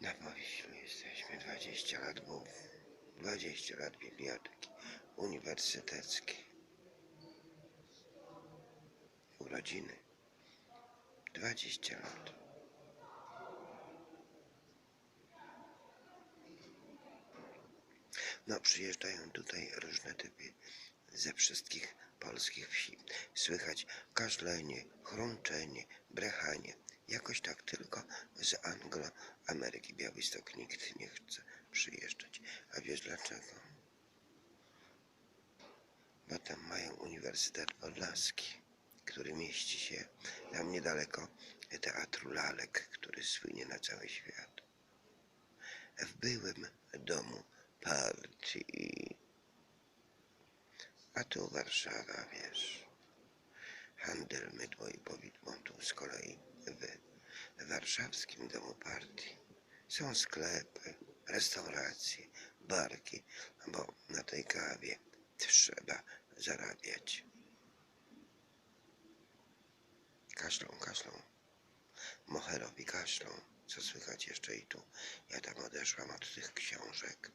Na Powiślu jesteśmy 20 lat BUF, 20 lat biblioteki uniwersyteckiej. Urodziny 20 lat. No, przyjeżdżają tutaj różne typy ze wszystkich polskich wsi. Słychać kaszlenie, chrączenie, brechanie. Jakoś tak tylko z Anglo-Ameryki Białystok nikt nie chce przyjeżdżać. A wiesz dlaczego? Bo tam mają Uniwersytet Podlaski, który mieści się tam niedaleko Teatru Lalek, który słynie na cały świat. W byłym domu partii. A tu Warszawa, wiesz. Handel mydło i powidło tu z kolei warszawskim domu partii. Są sklepy, restauracje, barki, bo na tej kawie trzeba zarabiać. Kaszlą, kaszlą. Moherowi kaszlą. Co słychać jeszcze i tu? Ja tam odeszłam od tych książek.